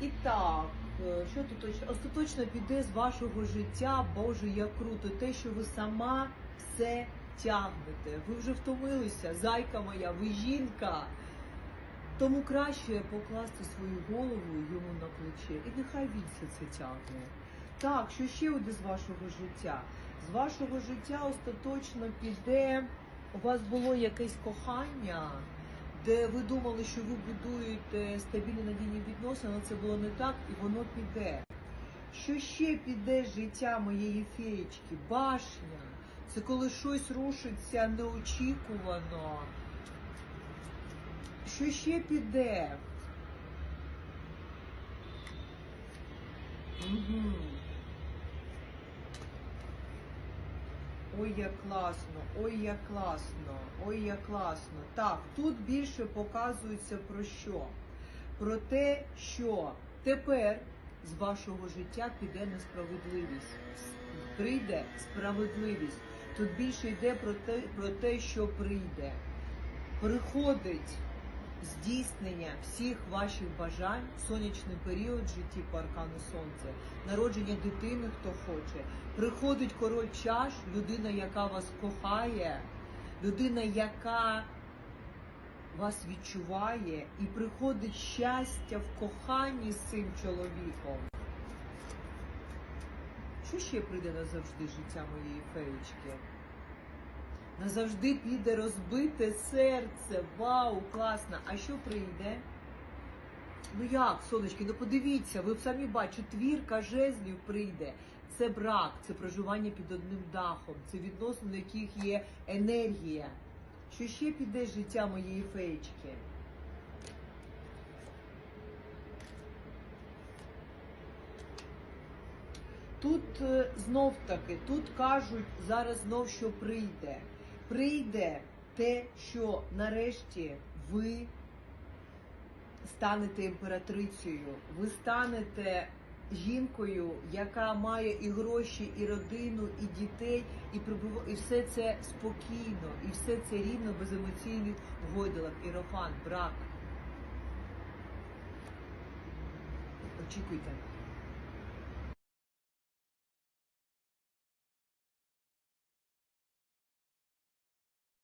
І так, е, що тут точно? Остаточно піде з вашого життя, Боже, як круто, те, що ви сама все тягнете. Ви вже втомилися, зайка моя, ви жінка. Тому краще покласти свою голову йому на плече. І нехай він все це тягне. Так, що ще буде з вашого життя? З вашого життя остаточно піде. У вас було якесь кохання, де ви думали, що ви будуєте стабільні надійні відносини, але це було не так, і воно піде. Що ще піде життя моєї феєчки? Башня. Це коли щось рушиться неочікувано. Що ще піде? Угу. Ой, як класно, ой, як класно, ой, як класно. Так, тут більше показується про що? Про те, що тепер з вашого життя піде несправедливість. Прийде справедливість. Тут більше йде про те, про те, що прийде. Приходить здійснення всіх ваших бажань, сонячний період в житті по аркану сонця, народження дитини, хто хоче. Приходить король чаш, людина, яка вас кохає, людина, яка вас відчуває, і приходить щастя в коханні з цим чоловіком. Що ще прийде назавжди життя моєї феєчки? Назавжди піде розбите серце. Вау, класно. А що прийде? Ну як, сонечки, ну подивіться, ви самі бачите, твірка жезлів прийде. Це брак, це проживання під одним дахом, це відносини, в яких є енергія. Що ще піде з життя моєї феєчки? Тут е, знов таки, тут кажуть зараз знов, що прийде. Прийде те, що нарешті ви станете імператрицею, ви станете жінкою, яка має і гроші, і родину, і дітей, і і все це спокійно, і все це рівно без емоційних гойдалок, ірофан, брак. Очікуйте.